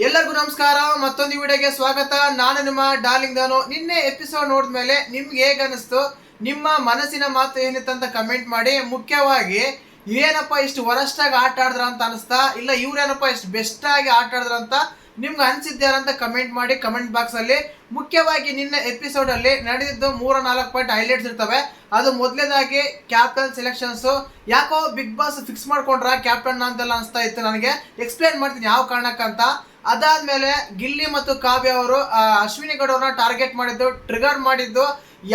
ಎಲ್ಲರಿಗೂ ನಮಸ್ಕಾರ, ಮತ್ತೊಂದು ವಿಡಿಯೋಗೆ ಸ್ವಾಗತ. ನಾನು ನಿಮ್ಮ ಡಾರ್ಲಿಂಗ್ ದಾನು ನಿನ್ನೆ ಎಪಿಸೋಡ್ ನೋಡಿದ್ಮೇಲೆ ನಿಮ್ಗೆ ಹೇಗೆ ಅನಿಸ್ತು ನಿಮ್ಮ ಮನಸ್ಸಿನ ಮಾತು ಏನಿತ್ತಂತ ಕಮೆಂಟ್ ಮಾಡಿ. ಮುಖ್ಯವಾಗಿ, ಏನಪ್ಪ ಇಷ್ಟು ವರಷ್ಟಾಗಿ ಆಟ ಆಡಿದ್ರ ಅಂತ ಅನಿಸ್ತಾ? ಇಲ್ಲ, ಇವ್ರೇನಪ್ಪ ಇಷ್ಟು ಬೆಸ್ಟ್ ಆಗಿ ಆಟ ಆಡಿದ್ರ ಅಂತ ನಿಮ್ಗೆ ಅನಿಸಿದ್ಯಾರ ಅಂತ ಕಮೆಂಟ್ ಮಾಡಿ ಕಮೆಂಟ್ ಬಾಕ್ಸ್ ಅಲ್ಲಿ. ಮುಖ್ಯವಾಗಿ ನಿನ್ನ ಎಪಿಸೋಡ್ ಅಲ್ಲಿ ನಡೆದಿದ್ದು ಮೂರ ನಾಲ್ಕು ಪಾಯಿಂಟ್ ಹೈಲೈಟ್ಸ್ ಇರ್ತವೆ. ಅದು ಮೊದಲನೇದಾಗಿ ಕ್ಯಾಪ್ಟನ್ ಸೆಲೆಕ್ಷನ್ಸ್ ಯಾಕೋ ಬಿಗ್ ಬಾಸ್ ಫಿಕ್ಸ್ ಮಾಡ್ಕೊಂಡ್ರ ಕ್ಯಾಪ್ಟನ್ ಅಂತೆಲ್ಲ ಅನಿಸ್ತಾ ಇತ್ತು ನನಗೆ. ಎಕ್ಸ್ಪ್ಲೇನ್ ಮಾಡ್ತೀನಿ ಯಾವ ಕಾರಣಕ್ಕಂತ. ಅದಾದ್ಮೇಲೆ ಗಿಲ್ಲಿ ಮತ್ತು ಕಾವ್ಯ ಅವರು ಅಶ್ವಿನಿ ಗೌಡ ಅವ್ರನ್ನ ಟಾರ್ಗೆಟ್ ಮಾಡಿದ್ದು ಟ್ರಿಗರ್ ಮಾಡಿದ್ದು,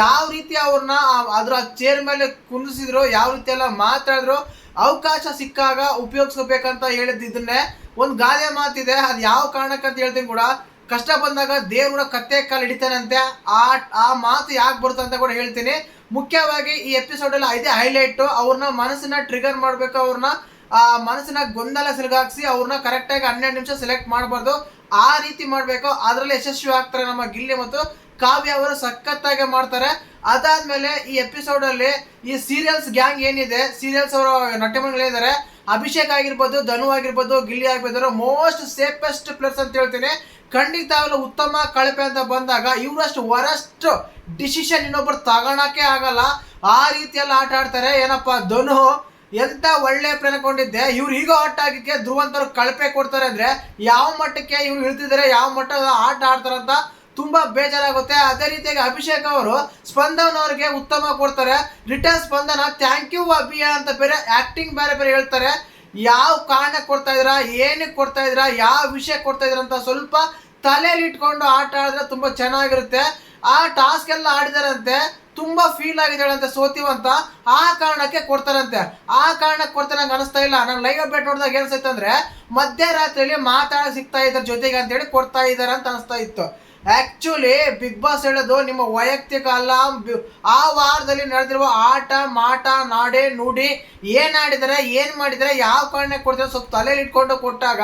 ಯಾವ ರೀತಿ ಅವ್ರನ್ನ ಅದ್ರ ಚೇರ್ ಮೇಲೆ ಕುಂದಿಸಿದ್ರು, ಯಾವ ರೀತಿ ಎಲ್ಲ ಮಾತಾಡಿದ್ರು, ಅವಕಾಶ ಸಿಕ್ಕಾಗ ಉಪಯೋಗಿಸ್ಕೋಬೇಕಂತ ಹೇಳಿದ್ದು ಇದನ್ನೇ. ಒಂದು ಗಾದೆ ಮಾತಿದೆ, ಅದು ಯಾವ ಕಾರಣಕ್ಕಂತ ಹೇಳ್ತೀನಿ ಕೂಡ, ಕಷ್ಟ ಬಂದಾಗ ದೇವ್ರು ಕೂಡ ಕತ್ತೆ ಕಾಲು ಹಿಡಿತಾನಂತೆ. ಆ ಆ ಮಾತು ಯಾಕೆ ಬರುತ್ತೆ ಅಂತ ಕೂಡ ಹೇಳ್ತೀನಿ. ಮುಖ್ಯವಾಗಿ ಈ ಎಪಿಸೋಡ್ ಅಲ್ಲಿ ಇದೇ ಹೈಲೈಟ್ ಅವ್ರನ್ನ ಮನಸ್ಸನ್ನ ಟ್ರಿಗರ್ ಮಾಡ್ಬೇಕು ಅವ್ರನ್ನ. ಆ ಮನಸ್ಸಿನ ಗೊಂದಲ ಸಿಲುಗಾಕ್ಸಿ ಅವ್ರನ್ನ ಕರೆಕ್ಟಾಗಿ ಹನ್ನೆರಡು ನಿಮಿಷ ಸೆಲೆಕ್ಟ್ ಮಾಡಬಾರ್ದು. ಆ ರೀತಿ ಮಾಡಬೇಕು. ಅದರಲ್ಲಿ ಯಶಸ್ವಿ ಆಗ್ತಾರೆ ನಮ್ಮ ಗಿಲ್ಲಿ ಮತ್ತು ಕಾವ್ಯ ಅವರು ಸಖತ್ತಾಗಿ ಮಾಡ್ತಾರೆ. ಅದಾದ್ಮೇಲೆ ಈ ಎಪಿಸೋಡ್ ಅಲ್ಲಿ ಈ ಸೀರಿಯಲ್ಸ್ ಗ್ಯಾಂಗ್ ಏನಿದೆ ಸೀರಿಯಲ್ಸ್ ಅವರ ನಟಿಮಗಳಿದ್ದಾರೆ ಅಭಿಷೇಕ್ ಆಗಿರ್ಬೋದು, ಧನು ಆಗಿರ್ಬೋದು, ಗಿಲ್ಲಿ ಆಗಿರ್ಬೋದು ಮೋಸ್ಟ್ ಸೇಫೆಸ್ಟ್ ಪ್ಲೇಸ್ ಅಂತ ಹೇಳ್ತೀನಿ. ಖಂಡಿತ ಅವರು ಉತ್ತಮ ಕಳಪೆ ಅಂತ ಬಂದಾಗ ಇವರಷ್ಟು ವರಸ್ಟ್ ಡಿಸಿಷನ್ ಇನ್ನೊಬ್ರು ತಗೋಣಕ್ಕೆ ಆಗಲ್ಲ. ಆ ರೀತಿಯಲ್ಲಿ ಆಟ ಆಡ್ತಾರೆ. ಏನಪ್ಪ, ಧನು ಎಂತ ಒಳ್ಳೆ ಪ್ರೇರಣಕೊಂಡಿದ್ದೆ ಇವ್ರು ಈಗ ಆಟ ಆಗಿಕ್ಕೆ ಧ್ರುವಂತರು ಕಳಪೆ ಕೊಡ್ತಾರೆ ಅಂದ್ರೆ ಯಾವ ಮಟ್ಟಕ್ಕೆ ಇವ್ರು ಇಳ್ತಿದ್ದಾರೆ, ಯಾವ ಮಟ್ಟ ಆಟ ಆಡ್ತಾರಂತ ತುಂಬಾ ಬೇಜಾರಾಗುತ್ತೆ. ಅದೇ ರೀತಿಯಾಗಿ ಅಭಿಷೇಕ್ ಅವರು ಸ್ಪಂದನ್ ಅವ್ರಿಗೆ ಉತ್ತಮ ಕೊಡ್ತಾರೆ. ರಿಟರ್ನ್ ಸ್ಪಂದನ ಥ್ಯಾಂಕ್ ಯು ಅಭಿಯ ಅಂತ ಬೇರೆ ಆಕ್ಟಿಂಗ್ ಬೇರೆ ಬೇರೆ ಹೇಳ್ತಾರೆ. ಯಾವ ಕಾರಣಕ್ಕೆ ಕೊಡ್ತಾ ಇದ್ದೀರಾ, ಏನಕ್ಕೆ ಕೊಡ್ತಾ ಇದ್ದೀರಾ, ಯಾವ ವಿಷಯ ಕೊಡ್ತಾ ಇದ್ದೀರಾ ಅಂತ ಸ್ವಲ್ಪ ತಲೆಯಲ್ಲಿ ಇಟ್ಕೊಂಡು ಆಟ ಆಡಿದ್ರೆ ತುಂಬಾ ಚೆನ್ನಾಗಿರುತ್ತೆ. ಆ ಟಾಸ್ಕ್ ಎಲ್ಲ ಆಡಿದಾರಂತೆ. ತುಂಬಾ ಫೀಲ್ ಆಗಿದ್ದಾಳಂತೆ ಸೋತಿವಂತ ಆ ಕಾರಣಕ್ಕೆ ಕೊಡ್ತಾರಂತೆ. ಆ ಕಾರಣಕ್ಕೆ ಕೊಡ್ತಾರೆ ನಂಗೆ ಅನಿಸ್ತಾ ಇಲ್ಲ. ನಾನು ಲೈವ್ ಅಪ್ಡೇಟ್ ನೋಡಿದಾಗ ಏನಿಸುತ್ತೆ ಮಧ್ಯರಾತ್ರಿಯಲ್ಲಿ ಮಾತಾಡ ಸಿಗ್ತಾ ಇದ್ದಾರೆ ಜೊತೆಗೆ ಅಂತೇಳಿ ಕೊಡ್ತಾ ಇದ್ದಾರೆ ಅಂತ ಅನಿಸ್ತಾ ಇತ್ತು. ಆಕ್ಚುಲಿ ಬಿಗ್ ಬಾಸ್ ಹೇಳೋದು ನಿಮ್ಮ ವೈಯಕ್ತಿಕ ಅಲ್ಲ. ಆ ವಾರದಲ್ಲಿ ನಡೆದಿರುವ ಆಟ, ಮಾಟ, ನಾಡೆ, ನುಡಿ ಏನಾಡಿದರೆ ಏನ್ ಮಾಡಿದರೆ ಯಾವ ಕಾರಣಕ್ಕೆ ಕೊಡ್ತಾರೆ ಸ್ವಲ್ಪ ತಲೆಯಲ್ಲಿ ಇಟ್ಕೊಂಡು ಕೊಟ್ಟಾಗ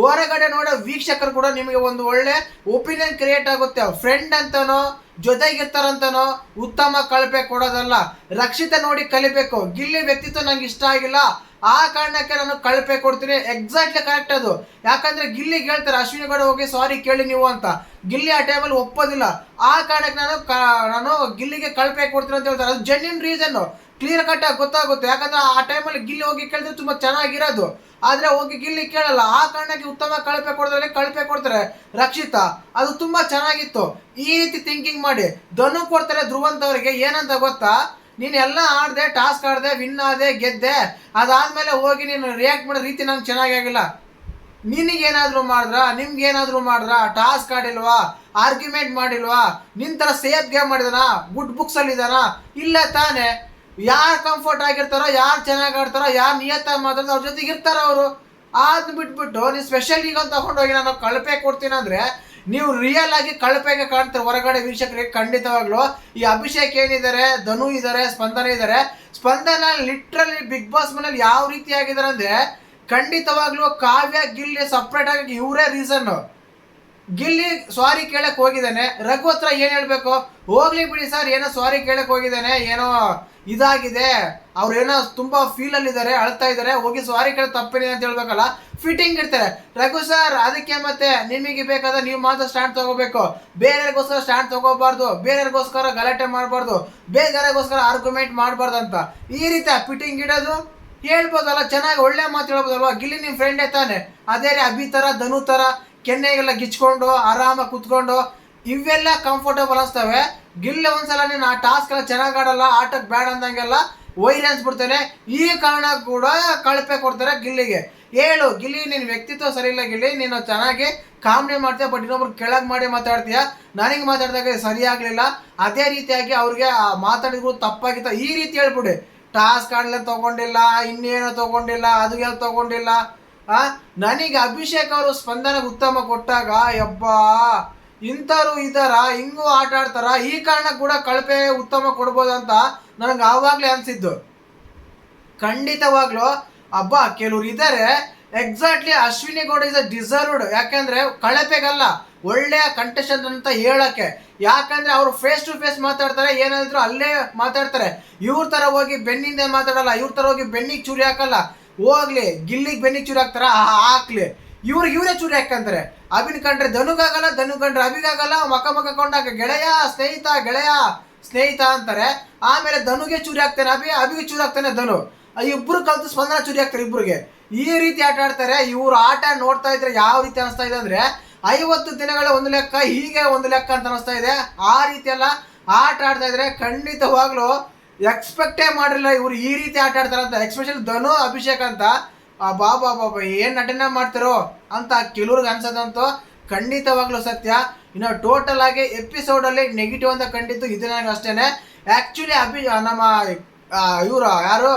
ಹೊರಗಡೆ ನೋಡೋ ವೀಕ್ಷಕರು ಕೂಡ ನಿಮಗೆ ಒಂದು ಒಳ್ಳೆ ಒಪಿನಿಯನ್ ಕ್ರಿಯೇಟ್ ಆಗುತ್ತೆ. ಫ್ರೆಂಡ್ ಅಂತನೋ ಜೊತೆಗಿರ್ತಾರಂತನೋ, ಉತ್ತಮ ಕಳಪೆ ಕೊಡೋದಲ್ಲ. ರಕ್ಷಿತ ನೋಡಿ ಕಲಿಬೇಕು. ಗಿಲ್ಲಿ ವ್ಯಕ್ತಿತ್ವ ನಂಗೆ ಇಷ್ಟ ಆಗಿಲ್ಲ. ಆ ಕಾರಣಕ್ಕೆ ನಾನು ಕಳಪೆ ಕೊಡ್ತೀನಿ. ಎಕ್ಸಾಕ್ಟ್ಲಿ ಕರೆಕ್ಟ್ ಅದು. ಯಾಕಂದ್ರೆ ಗಿಲ್ಲಿ ಹೇಳ್ತಾರೆ, ಅಶ್ವಿನಿ ಗೌಡ ಹೋಗಿ ಸಾರಿ ಕೇಳಿ ನೀವು ಅಂತ. ಗಿಲ್ಲಿ ಆ ಟೈಮಲ್ಲಿ ಒಪ್ಪೋದಿಲ್ಲ. ಆ ಕಾರಣಕ್ಕೆ ನಾನು ನಾನು ಗಿಲ್ಲಿಗೆ ಕಳಪೆ ಕೊಡ್ತೀನಿ ಅಂತ ಹೇಳ್ತಾರೆ. ಅದು ಜೆನ್ಯೂನ್ ರೀಸನ್ ಕ್ಲಿಯರ್ ಕಟ್ ಆಗಿ ಗೊತ್ತಾಗುತ್ತೆ. ಯಾಕಂದ್ರೆ ಆ ಟೈಮಲ್ಲಿ ಗಿಲ್ಲಿ ಹೋಗಿ ಕೇಳಿದ್ರೆ ತುಂಬಾ ಚೆನ್ನಾಗಿರೋದು. ಆದ್ರೆ ಹೋಗಿ ಗಿಲ್ಲಿ ಕೇಳಲ್ಲ. ಆ ಕಾರಣಕ್ಕೆ ಉತ್ತಮ ಕಳಪೆ ಕೊಡೋದ್ರಲ್ಲಿ ಕಳಪೆ ಕೊಡ್ತಾರೆ ರಕ್ಷಿತಾ. ಅದು ತುಂಬಾ ಚೆನ್ನಾಗಿತ್ತು. ಈ ರೀತಿ ಥಿಂಕಿಂಗ್ ಮಾಡಿ. ಧನು ಕೊಡ್ತಾರೆ ಧ್ರುವಂತ್ ಅವರಿಗೆ. ಏನಂತ ಗೊತ್ತಾ? ನೀನ್ ಎಲ್ಲ ಆಡ್ದೆ ಟಾಸ್ಕ್ ಆಡ್ದೆ ವಿನ್ ಆದೆ, ಗೆದ್ದೆ, ಅದಾದ್ಮೇಲೆ ಹೋಗಿ ನೀನು ರಿಯಾಕ್ಟ್ ಮಾಡೋ ರೀತಿ ನಂಗೆ ಚೆನ್ನಾಗಿಲ್ಲ ನಿನಗೇನಾದರೂ ಮಾಡಿದ್ರ? ನಿಮ್ಗೇನಾದರೂ ಮಾಡಿದ್ರ? ಟಾಸ್ಕ್ ಆಡಿಲ್ವಾ? ಆರ್ಗ್ಯುಮೆಂಟ್ ಮಾಡಿಲ್ವಾ? ನಿನ್ ತರ ಸೇಫ್ ಗೇಮ್ ಮಾಡಿದಾನ? ಗುಡ್ ಬುಕ್ಸ್ ಅಲ್ಲಿ ಇದಾನ ಇಲ್ಲ ತಾನೆ. ಯಾರು ಕಂಫರ್ಟ್ ಆಗಿರ್ತಾರೋ, ಯಾರು ಚೆನ್ನಾಗಿ ಆಡ್ತಾರೋ, ಯಾರು ನಿಯತ್ತಾಗಿ ಮಾತಾಡ್ತಾರೋ, ಅವ್ರ ಜೊತೆಗೆ ಇರ್ತಾರ ಅವರು. ಅದು ಬಿಟ್ಬಿಟ್ಟು ನೀವು ಸ್ಪೆಷಲ್ ಈಗ ತಗೊಂಡೋಗಿ ನಾನು ಕಳಪೆ ಕೊಡ್ತೀನಿ ಅಂದ್ರೆ, ನೀವು ರಿಯಲ್ ಆಗಿ ಕಳಪೆಗೆ ಕಾಣ್ತಾರೆ. ಹೊರಗಡೆ ವೀಕ್ಷಕರಿಗೆ ಖಂಡಿತವಾಗ್ಲೂ ಈ ಅಭಿಷೇಕ್ ಏನಿದ್ದಾರೆ ಧನು ಇದ್ದಾರೆ ಸ್ಪಂದನ ಇದ್ದಾರೆ ಸ್ಪಂದನ ಲಿಟ್ರಲಿ ಬಿಗ್ ಬಾಸ್ ಮನೇಲಿ ಯಾವ ರೀತಿ ಆಗಿದ್ದಾರೆ ಅಂದ್ರೆ, ಖಂಡಿತವಾಗ್ಲೂ ಕಾವ್ಯ, ಗಿಲ್ಲಿ ಸಪ್ರೇಟ್ ಆಗಿ ಇವರೇ ರೀಸನ್ ಗಿಲ್ಲಿ ಸಾರಿ ಕೇಳಕ್ ಹೋಗಿದ್ದಾನೆ. ರಘು ಹತ್ರ ಏನ್ ಹೇಳ್ಬೇಕು? ಹೋಗ್ಲಿ ಬಿಡಿ ಸರ್, ಏನೋ ಸಾರಿ ಕೇಳಕ್ ಹೋಗಿದ್ದಾನೆ, ಏನೋ ಇದಾಗಿದೆ. ಅವ್ರು ಏನೋ ತುಂಬಾ ಫೀಲ್ ಅಲ್ಲಿ ಇದಾರೆ, ಅಳ್ತಾ ಇದಾರೆ, ಹೋಗಿ ಸಾರಿ ಕೇಳ ತಪ್ಪೇನಿದೆ ಅಂತ ಹೇಳ್ಬೇಕಲ್ಲ? ಫಿಟ್ಟಿಂಗ್ ಇರ್ತಾರೆ ರಘು ಸರ್ ಅದಕ್ಕೆ ಮತ್ತೆ ನಿಮಗೆ ಬೇಕಾದ ನೀವು ಮಾತ್ರ ಸ್ಟ್ಯಾಂಡ್ ತಗೋಬೇಕು. ಬೇರೆಯವ್ರಿಗೋಸ್ಕರ ಸ್ಟ್ಯಾಂಡ್ ತಗೋಬಾರ್ದು ಬೇರೆಗೋಸ್ಕರ ಗಲಾಟೆ ಮಾಡಬಾರ್ದು ಬೇರೆಗೋಸ್ಕರ ಆರ್ಗ್ಯುಮೆಂಟ್ ಮಾಡಬಾರ್ದು ಅಂತ. ಈ ರೀತಿ ಫಿಟ್ಟಿಂಗ್ ಇಡೋದು ಹೇಳ್ಬೋದಲ್ಲ, ಚೆನ್ನಾಗಿ ಒಳ್ಳೆ ಮಾತು ಹೇಳ್ಬೋದಲ್ವಾ? ಗಿಲ್ಲಿ ನಿಮ್ಮ ಫ್ರೆಂಡೇ ತಾನೆ. ಅದೇ ರೀ ಅಭಿ ಥರ ಧನು ಥರ ಕೆನ್ನೆಗೆಲ್ಲ ಗಿಚ್ಕೊಂಡು, ಆರಾಮಾಗಿ ಕುತ್ಕೊಂಡು, ಇವೆಲ್ಲ ಕಂಫರ್ಟಬಲ್ ಅನಿಸ್ತವೆ. ಗಿಲ್ಲಿ ಒಂದ್ಸಲ ನೀನು ಆ ಟಾಸ್ಕ್ ಎಲ್ಲ ಚೆನ್ನಾಗಿ ಆಡಲ್ಲ ಆಟಕ್ಕೆ ಬೇಡ ಅಂದಂಗೆಲ್ಲ ವೈರ್ ಅನ್ಸ್ಬಿಡ್ತಾನೆ ಈ ಕಾರಣ ಕೂಡ ಕಳಪೆ ಕೊಡ್ತಾರೆ ಗಿಲ್ಲಿಗೆ. ಹೇಳು, ಗಿಲ್ಲಿ ನಿನ್ನ ವ್ಯಕ್ತಿತ್ವ ಸರಿ ಇಲ್ಲ ಗಿಲ್ಲಿ, ನೀನು ಚೆನ್ನಾಗಿ ಕಾಮಿಡಿ ಮಾಡ್ತೀಯ ಬಟ್ ಇನ್ನೊಬ್ರು ಕೆಳಗೆ ಮಾಡಿ ಮಾತಾಡ್ತೀಯ? ನನಗೆ ಮಾತಾಡಿದಾಗ ಸರಿ ಆಗಲಿಲ್ಲ. ಅದೇ ರೀತಿಯಾಗಿ ಅವ್ರಿಗೆ ಮಾತಾಡಿದ್ರು ತಪ್ಪಾಗಿತ್ತ. ಈ ರೀತಿ ಹೇಳ್ಬಿಡಿ. ಟಾಸ್ಕ್ ಆಡ್ಲೆ ತಗೊಂಡಿಲ್ಲ, ಇನ್ನೇನು ತಗೊಂಡಿಲ್ಲ, ಅದು ತಗೊಂಡಿಲ್ಲ. ಆ? ನನಗೆ ಅಭಿಷೇಕ್ ಅವರು ಸ್ಪಂದನ ಉತ್ತಮ ಕೊಟ್ಟಾಗ, ಯಬ್ಬಾ! ಇಂಥವ್ರು ಇದಾರ ಹಿಂಗೂ ಆಟ ಆಡ್ತಾರ? ಈ ಕಾರಣ ಕೂಡ ಕಳಪೆ ಉತ್ತಮ ಕೊಡ್ಬೋದಂತ ನನಗೆ ಆವಾಗಲೇ ಅನ್ಸಿದ್ದು. ಖಂಡಿತವಾಗ್ಲೂ, ಅಬ್ಬಾ! ಕೆಲವ್ರು ಇದ್ದಾರೆ exactly Ashwini Gowda is a deserved ಯಾಕಂದ್ರೆ ಕಳಪೆಗಲ್ಲ, ಒಳ್ಳೆಯ ಕಂಟೆಸ್ಟೆಂಟ್ ಅಂತ ಹೇಳಕ್ಕೆ. ಯಾಕಂದ್ರೆ ಅವರು ಫೇಸ್ ಟು ಫೇಸ್ ಮಾತಾಡ್ತಾರೆ, ಏನಾದ್ರು ಅಲ್ಲೇ ಮಾತಾಡ್ತಾರೆ. ಇವ್ರ ತರ ಹೋಗಿ ಬೆನ್ನಿಂದ ಮಾತಾಡಲ್ಲ, ಇವ್ರ ತರ ಹೋಗಿ ಬೆನ್ನಿಗೆ ಚೂರಿ ಹಾಕಲ್ಲ. ಹೋಗ್ಲಿ ಗಿಲ್ಲಿಗೆ ಬೆನ್ನಿ ಚೂರಿ ಹಾಕ್ತಾರ? ಹಾಕ್ಲಿ. ಇವ್ರಿಗೆ ಇವರೇ ಚೂರಿ ಹಾಕಂತಾರೆ ಅಭಿನ್ ಕಂಡ್ರೆ ಧನುಗಾಗಲ್ಲ ಧನು ಕಂಡ್ರೆ ಅಭಿಗಾಗಲ್ಲ ಮಕ ಮಕ ಕೊಂಡಾಗ ಗೆಳೆಯ, ಸ್ನೇಹಿತ ಗೆಳೆಯ, ಸ್ನೇಹಿತ ಅಂತಾರೆ. ಆಮೇಲೆ ಧನುಗೆ ಚೂರಿ ಹಾಕ್ತಾನೆ ಅಭಿ, ಅಭಿಗೆ ಚೂರಿ ಹಾಕ್ತಾನೆ ಧನು. ಇಬ್ರು ಕಲ್ತು ಸ್ಪಂದನ ಚೂರಿ ಹಾಕ್ತಾರೆ ಇಬ್ಬರಿಗೆ ಈ ರೀತಿ ಆಟ ಆಡ್ತಾರೆ. ಇವ್ರು ಆಟ ನೋಡ್ತಾ ಇದ್ರೆ ಯಾವ ರೀತಿ ಅನಿಸ್ತಾ ಇದೆ ಅಂದ್ರೆ, ಐವತ್ತು ದಿನಗಳ ಒಂದು ಲೆಕ್ಕ ಹೀಗೆ ಒಂದು ಲೆಕ್ಕ ಅಂತ ಅನಿಸ್ತಾ ಇದೆ. ಆ ರೀತಿ ಎಲ್ಲ ಆಟ ಆಡ್ತಾ ಇದ್ರೆ ಖಂಡಿತವಾಗ್ಲೂ ಎಕ್ಸ್ಪೆಕ್ಟೇ ಮಾಡಿರಲಿಲ್ಲ, ಇವ್ರು ಈ ರೀತಿ ಆಟ ಆಡ್ತಾರಂತ ಎಕ್ಸ್ಪೆಷಲಿ ಧನು, ಅಭಿಷೇಕ್ ಅಂತ. ಬಾಬಾ ಬಾಬಾ, ಏನು ನಟನೆ ಮಾಡ್ತಾರೋ ಅಂತ ಕೆಲವ್ರಿಗೆ ಅನ್ಸದಂತೂ ಖಂಡಿತವಾಗ್ಲೂ ಸತ್ಯ. ಇನ್ನು ಟೋಟಲ್ ಆಗಿ ಎಪಿಸೋಡಲ್ಲಿ ನೆಗೆಟಿವ್ ಅಂತ ಕಂಡಿದ್ದು ಇದು ನನಗೆ ಅಷ್ಟೇನೆ. ಆ್ಯಕ್ಚುಲಿ ಅಭಿ ನಮ್ಮ ಇವರು ಯಾರು?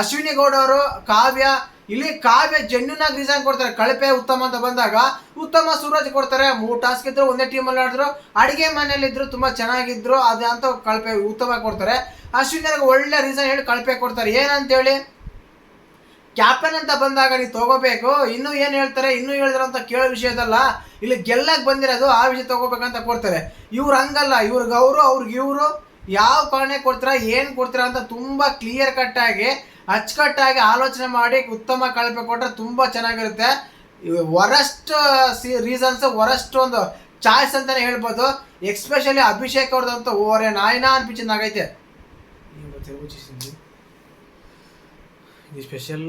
ಅಶ್ವಿನಿ ಗೌಡ ಅವರು ಕಾವ್ಯ ಇಲ್ಲಿ ಕಾವ್ಯ ಜೆನ್ಯೂನ್ ಆಗಿ ರೀಸನ್ ಕೊಡ್ತಾರೆ. ಕಳಪೆ ಉತ್ತಮ ಅಂತ ಬಂದಾಗ ಉತ್ತಮ ಸೂರಜ್ ಕೊಡ್ತಾರೆ. ಮೂರು ಟಾಸ್ಕ್ ಇದ್ರು, ಒಂದೇ ಟೀಮಲ್ಲಿ ಆಡಿದ್ರು. ಅಡಿಗೆ ಮನೆಯಲ್ಲಿ ಇದ್ರು, ತುಂಬಾ ಚೆನ್ನಾಗಿದ್ರು. ಅದು ಅಂತ ಕಳಪೆ ಉತ್ತಮ ಕೊಡ್ತಾರೆ. ಅಶ್ವಿನಿ ಒಳ್ಳೆ ರೀಸನ್ ಹೇಳಿ ಕಳಪೆ ಕೊಡ್ತಾರೆ. ಏನಂತ ಹೇಳಿ ಕ್ಯಾಪ್ಟನ್ ಅಂತ ಬಂದಾಗ ನೀವು ತಗೋಬೇಕು. ಇನ್ನೂ ಏನು ಹೇಳ್ತಾರೆ? ಇನ್ನೂ ಹೇಳಿದ್ರು ಅಂತ ಕೇಳೋ ವಿಷಯದಲ್ಲ ಇಲ್ಲಿ ಗೆಲ್ಲಕ್ಕೆ ಬಂದಿರೋದು ಆ ವಿಷಯ ತಗೋಬೇಕಂತ ಕೊಡ್ತಾರೆ. ಇವ್ರು ಹಂಗಲ್ಲ. ಇವ್ರಿಗೆ ಅವರು ಅವ್ರಿಗೆ ಇವರು. ಯಾವ ಕಾರಣ ಕೊಡ್ತೀರಾ, ಏನು ಕೊಡ್ತೀರಾ ಅಂತ ತುಂಬ ಕ್ಲಿಯರ್ ಕಟ್ಟಾಗಿ ಅಚ್ಚುಕಟ್ಟಾಗಿ ಆಲೋಚನೆ ಮಾಡಿ ಉತ್ತಮ ಕಳಪೆ ಕೊಟ್ಟರೆ ತುಂಬ ಚೆನ್ನಾಗಿರುತ್ತೆ. ವರಸ್ಟ್ ಸಿ ರೀಸನ್ಸ್ ವರಸ್ಟ್ ಒಂದು ಚಾಯ್ಸ್ ಅಂತಲೇ ಹೇಳ್ಬೋದು. ಎಕ್ಸ್ಪೆಷಲಿ ಅಭಿಷೇಕ್ ಅವ್ರದ್ದಂತೂ ಓರೆ ನಾಯಿನ ಅನ್ಪಿಸಿದಂಗಾಗೈತೆ ಈ ಸ್ಪೆಷಲ್